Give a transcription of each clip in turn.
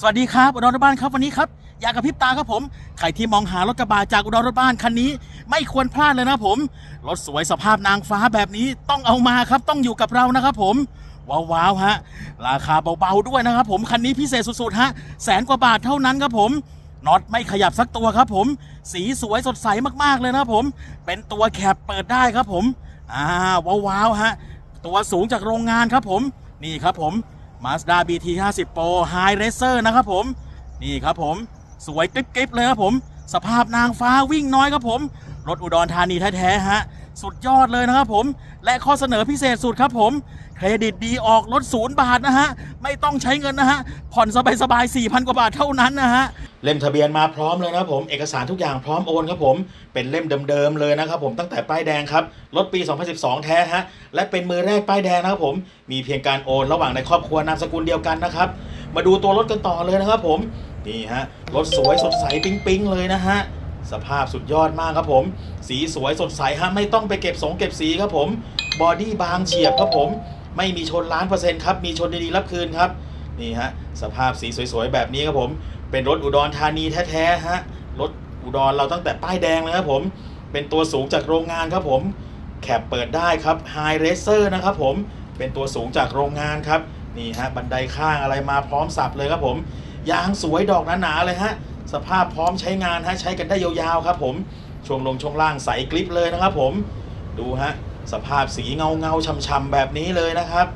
สวัสดีครับอุดรรถบ้านครับวันนี้ครับอยากกระพริบตาครับผมใครที่มองหารถกระบะจากอุดรรถบ้านคันนี้ ไม่ควรพลาดเลยนะผมรถสวยสภาพนางฟ้าแบบนี้ต้องเอามาครับ ต้องอยู่กับเรานะครับผมว้าวๆฮะ ราคาเบาๆด้วยนะครับผมคันนี้พิเศษสุดๆฮะแสนกว่าบาทเท่านั้นครับผมน็อตไม่ขยับสักตัวครับผม สีสวยสดใสมากๆเลยนะครับผม เป็นตัวแคปเปิดได้ครับผมอ่าว้าวๆฮะตัวสูงจากโรงงานครับผมนี่ครับผม Mazda BT 50 Pro High Racer นะครับผม นี่ครับผมสวยกริบๆเลยครับผม สภาพนางฟ้าวิ่งน้อยครับผม รถอุดรธานีแท้ๆฮะ สุดยอดเลยนะครับผม และข้อเสนอพิเศษสุดครับผม เครดิตดีออกรถศูนย์บาทนะฮะ ไม่ต้องใช้เงินนะฮะ ผ่อนสบายๆ4,000 กว่าบาทเท่านั้นนะฮะ เล่มทะเบียนมาพร้อมเลยนะครับผม เอกสารทุกอย่างพร้อมโอนครับผม เป็นเล่มเดิมๆเลยนะครับผมตั้งแต่ป้ายแดงครับ รถปี 2012 แท้ฮะ และเป็นมือแรกป้ายแดงนะครับผม มีเพียงการโอนระหว่างในครอบครัวนามสกุลเดียวกันนะครับ มาดูตัวรถกันต่อเลยนะครับผม นี่ฮะ รถสวยสดใสปิ๊งๆเลยนะฮะ สภาพสุดยอดมากครับผม สีสวยสดใสฮะไม่ต้องไปเก็บสงเก็บสีครับผมบอดี้บางเฉียบครับผม ไม่มีชนล้านเปอร์เซ็นต์ครับมีชนดีๆรับคืนครับนี่ฮะสภาพสีสวยๆแบบนี้ครับผม เป็นรถอุดรธานีแท้ๆฮะรถอุดรเราตั้งแต่ป้ายแดงเลยครับผม เป็นตัวสูงจากโรงงานครับผมแคปเปิดได้ครับ High Racer นะครับผมเป็นตัวสูงจากโรงงานครับนี่ฮะบันไดข้างอะไรมาพร้อมสับเลยครับผมยางสวยดอกหนาๆเลยฮะ สภาพพร้อมใช้งานฮะใช้กันได้ยาวๆครับผมช่วงลงช่วงล่างใสกริปเลยนะครับผมดูฮะสภาพสีเงาเงาช่ำๆแบบนี้เลยนะครับ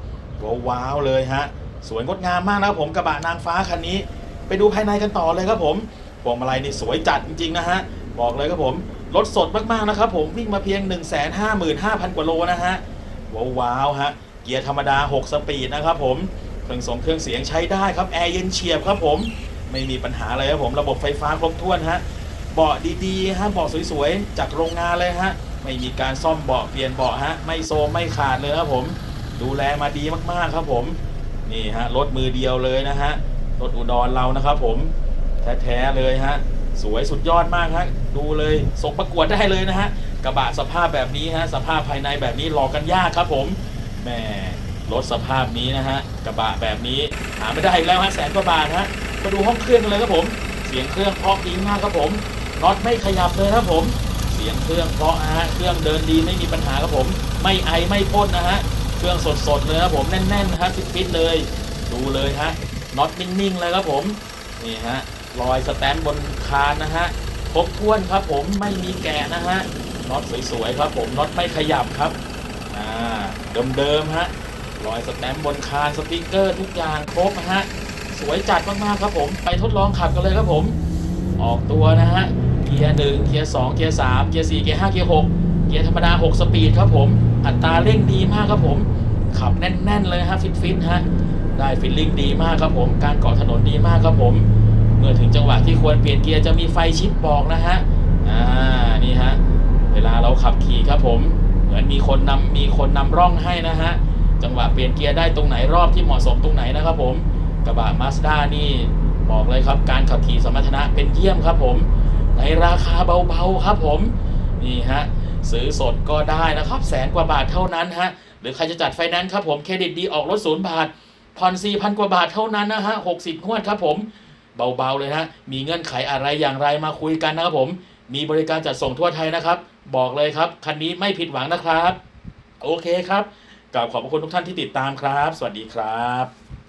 ว้าวเลยฮะสวยงดงามมากนะครับผมกระบะนางฟ้าคันนี้ ไปดูภายในกันต่อเลยครับผมพวงมาลัยนี่สวยจัดจริงๆนะฮะบอกเลยครับผมรถสดมากๆนะครับผมวิ่งมาเพียง 1 5 5 0 0 0 กว่าโลนะฮะว้าวฮะเกียร์ธรรมดา 6 สปีดนะครับผมเครื่องส่งเครื่องเสียงใช้ได้ครับแอร์เย็นเฉียบครับผม ไม่มีปัญหาอะไรครับผมระบบไฟฟ้าครบถ้วนฮะเบาะดีๆฮะเบาะสวยๆจากโรงงานเลยฮะไม่มีการซ่อมเบาะเปลี่ยนเบาะฮะไม่โซมไม่ขาดเลยครับผม ดูแลมาดีมากๆครับผมนี่ฮะรถมือเดียวเลยนะฮะรถอุดรเรานะครับผมแท้ๆเลยฮะสวยสุดยอดมากฮะดูเลยส่งประกวดได้เลยนะฮะกระบะสภาพแบบนี้ฮะสภาพภายในแบบนี้หลอกกันยากครับผมแหมรถสภาพนี้นะฮะกระบะแบบนี้หาไม่ได้แล้วฮะแสนกว่าบาทฮะ มาดูห้องเครื่องกันเลยครับผม เสียงเครื่องเพราะดีมากครับผมน็อตไม่ขยับเลยครับผม เสียงเครื่องเพราะฮะเครื่องเดินดีไม่มีปัญหาครับผม ไม่ไอไม่พ่นนะฮะเครื่องสดๆเลยครับผมแน่นๆนะฮะฟิตๆเลย ดูเลยฮะน็อตนิ่งๆเลยครับผมนี่ฮะรอยสแตมป์บนคานนะฮะครบถ้วนครับผมไม่มีแกะนะฮะน็อตสวยๆครับผมน็อตไม่ขยับครับอ่าเดิมๆฮะรอยสแตมป์บนคานสติกเกอร์ทุกอย่างครบนะฮะ สวยจัดมากๆครับผม ไปทดลองขับกันเลยครับผม ออกตัวนะฮะ เกียร์หนึ่งเกียร์สองเกียร์สามเกียร์สี่เกียร์ห้าเกียร์หกเกียร์ธรรมดาหกสปีดครับผม อัตราเร่งดีมากครับผม ขับแน่น ๆ เลยฮะฟิตๆฮะ ได้ฟิลลิ่งดีมากครับผม การเกาะถนนดีมากครับผม เมื่อถึงจังหวะที่ควรเปลี่ยนเกียร์จะมีไฟชิปบอกนะฮะ อ่า นี่ฮะ เวลาเราขับขี่ครับผม เหมือนมีคนนำมีคนนำร่องให้นะฮะ จังหวะเปลี่ยนเกียร์ได้ตรงไหนรอบที่เหมาะสมตรงไหนนะครับผม กระบะมาสด้านี่บอกเลยครับ การขับขี่สมรรถนะเป็นเยี่ยมครับผม ในราคาเบาๆครับผม นี่ฮะซื้อสดก็ได้นะครับแสนกว่าบาทเท่านั้นฮะหรือใครจะจัดไฟแนนซ์ครับผมเครดิตดีออกรถศูนย์บาทผ่อน4,000กว่าบาทเท่านั้นนะฮะ60งวดครับผมเบาๆเลยฮะมีเงื่อนไขอะไรอย่างไรมาคุยกันนะครับผม มีบริการจัดส่งทั่วไทยนะครับ บอกเลยครับ คันนี้ไม่ผิดหวังนะครับ โอเคครับกราบขอบพระคุณทุกท่านที่ติดตามครับ สวัสดีครับ